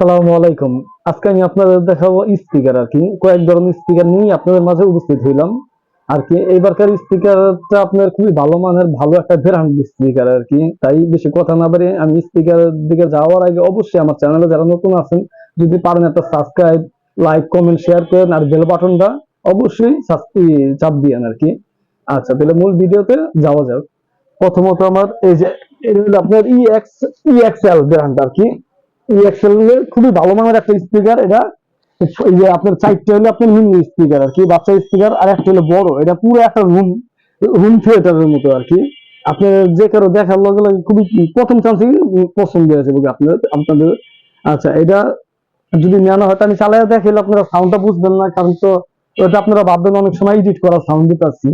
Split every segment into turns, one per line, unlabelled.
আসসালামু আলাইকুম। আজকে আমি আপনাদের দেখাবো স্পিকার আর কি। কয়েক ধরনের স্পিকার নিয়ে আপনাদের মাঝে উপস্থিত হইলাম। আর কি, এইবারকার স্পিকারটা আপনার খুবই ভালো মানের, ভালো একটা ব্র্যান্ড স্পিকার আর কি। তাই বেশি কথা না বাড়িয়ে আমি স্পিকারের দিকে যাওয়ার আগে অবশ্যই আমার চ্যানেলে যারা নতুন আছেন, যদি পারেন একটা সাবস্ক্রাইব লাইক কমেন্ট শেয়ার করেন। আর বেল বাটনটা অবশ্যই চাপ দিয়েন আর কি। আচ্ছা তাহলে মূল ভিডিওতে যাওয়া যাক। প্রথমত আমার এই যে এটা হলো আপনার ইএক্স ইএক্সএল ব্র্যান্ড আর কি। ইএক্সএল খুবই ভালো মানের একটা স্পিকার এটা। এই যে আপনার চারটে হলো আপনার মিনি স্পিকার আর কি, বাচ্চা স্পিকার আর একটা হলো বড়। এটা পুরো একটা রুম রুম থিয়েটারের মতো আর কি। আপনার যে কারও দেখার লগে লগে খুবই প্রথম চান্সে পছন্দ হয়েছে বলে আপনাদের আপনাদের। আচ্ছা এটা যদি নেওয়া হয় আমি চালাই দেখাইলে আপনারা সাউন্ডটা বুঝবেন না, কারণ তো ওটা আপনারা ভাববেন অনেক সময় এডিট করা সাউন্ড দিতে আসছি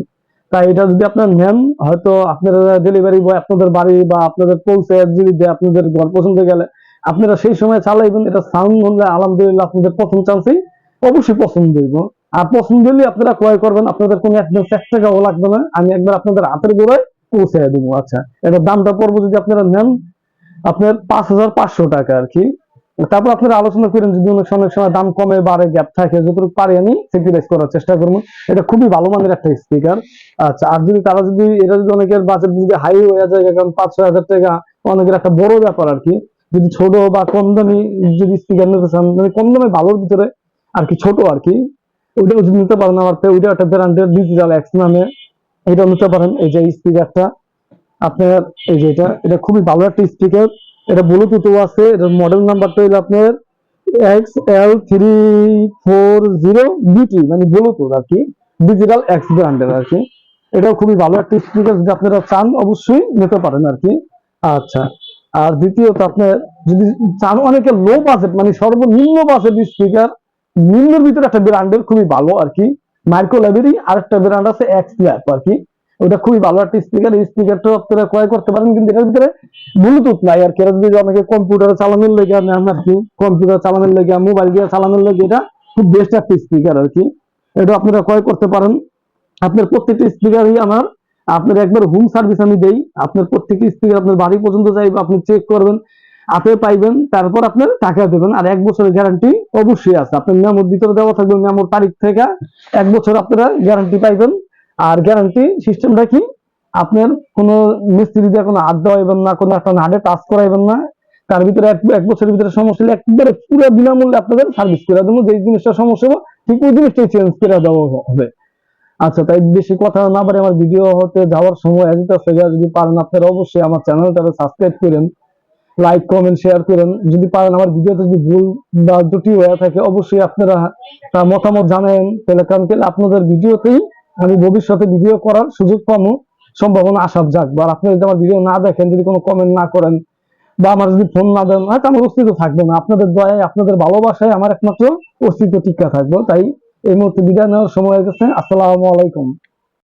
তাই এটা যদি আপনার নেন, হয়তো আপনারা ডেলিভারি বয় আপনাদের বাড়ি বা আপনাদের পৌঁছে যদি আপনাদের ঘর পছন্দ গেলে আপনারা সেই সময় চালাইবেন, এটা সাউন্ড হলে আলহামদুলিল্লাহ আপনাদের প্রথম চান্সেই অবশ্যই পছন্দ হইব। আর পছন্দ হলে আপনারা ক্রয় করবেন, আপনাদের কোনো অ্যাডভান্স এক টাকাও লাগবে না, আমি একবার আপনাদের হাতের গোড়ায় পৌঁছে দেবো আচ্ছা। এটার দামটা পড়ব যদি আপনারা নেন, আপনার পাঁচ হাজার পাঁচশো টাকা আর কি। তারপর আপনারা আলোচনা করেন যদি অনেক সময় সময় দাম কমে, বাড়ে গ্যাপ থাকে, যতটুকু পারি আমি স্যাক্রিফাইস করার চেষ্টা করব। এটা খুবই ভালো মানের একটা স্পিকার আচ্ছা আর যদি তারা যদি, এটা যদি অনেকের বাজেট যদি হাই হয়ে যায়, কারণ পাঁচ ছয় হাজার টাকা অনেকের একটা বড় ব্যাপার আর কি। যদি ছোট বা কম দামি, যদি স্পিকার নিতে চান মানে কম দামে ভালোর ভিতরে আর কি ছোট আর কি, ওইটাও যদি নিতে পারেন আমার ওইটা একটা ব্র্যান্ডের ডিজিটাল এক্স নামে, এটাও নিতে পারেন। এই যে স্পিকারটা আপনার এই যে এটা এটা খুবই ভালো একটা স্পিকার এটা ব্লুটুথও আছে, এটার মডেল নাম্বারটা হলো আপনার X L three four zero BT মানে ব্লুটুথ আর কি ডিজিটাল এক্স ব্র্যান্ডের আর কি। এটাও খুবই ভালো একটা স্পিকার যদি আপনারা চান, অবশ্যই নিতে পারেন আর কি। আচ্ছা। আর দ্বিতীয়ত আপনার যদি চান, অনেকে লো বাজেট মানে সর্বনিম্ন বাজেট স্পিকার নিম্নের ভিতরে একটা ব্র্যান্ডের খুবই ভালো আর কি। মাইক্রো লাইব্রেরি আর একটা ব্র্যান্ড আছে এক্স ল্যাব আর কি। ওটা খুবই ভালো একটা স্পিকার এই স্পিকারটা আপনারা ক্রয় করতে পারেন, কিন্তু এটার ভিতরে ব্লুটুথ নাই আর কি। এটা যদি অনেকে কম্পিউটারে চালানোর লেগে নেন আর কি। কম্পিউটার চালানোর লেগে মোবাইল দিয়ে চালানোর লেগে এটা খুব বেস্ট একটা স্পিকার আর কি। এটা আপনারা ক্রয় করতে পারেন। আপনার প্রত্যেকটা স্পিকারই আমার আপনার একবার হোম সার্ভিস আমি দেই। আপনার প্রত্যেকটা স্পিকার আপনার বাড়ি পর্যন্ত যাইবে আপনি চেক করবেন হাতে পাইবেন, তারপর আপনার টাকা দেবেন। আর এক বছরের গ্যারান্টি অবশ্যই আছে। আপনার মেমোর ভিতরে দেওয়া থাকবে মেমোর তারিখ থেকে এক বছর আপনারা গ্যারান্টি পাইবেন। আর গ্যারান্টি সিস্টেমটা কি? আপনার কোনো মিস্ত্রি দিয়ে কোনো হাত দেওয়াইবেন না, কোনো একটা নাটে টাচ করাইবেন না, তার ভিতরে এক এক বছরের ভিতরে সমস্যা হলে একবারে পুরো বিনামূল্যে আপনাদের সার্ভিস করে দেবো। যে জিনিসটা সমস্যা হবে, ঠিক ওই জিনিসটাই চেঞ্জ করে দেওয়া হবে। আচ্ছা তাই বেশি কথা না পারে আমার ভিডিও হতে যাওয়ার সময় এদিকে সেটা যদি পারেন আপনারা অবশ্যই আমার চ্যানেলটা সাবস্ক্রাইব করেন লাইক কমেন্ট শেয়ার করেন। যদি পারেন আমার ভিডিওতে যদি ভুল বা ত্রুটি হয়ে থাকে, অবশ্যই আপনারা তার মতামত জানেন তাহলে কারণ আপনাদের ভিডিওতেই আমি ভবিষ্যতে ভিডিও করার সুযোগ পাবো, সম্ভাবনা আশা যাক বা আপনি যদি আমার ভিডিও না দেখেন, যদি কোনো কমেন্ট না করেন, বা আমার যদি ফোন না দেন, হয়তো আমার অস্তিত্ব থাকবে না। আপনাদের দয়ায়, আপনাদের ভালোবাসায় আমার একমাত্র অস্তিত্ব টিকা থাকবে। তাই এই মুহূর্তে বিদায় নেওয়ার সময় গেছে। আসসালামু আলাইকুম।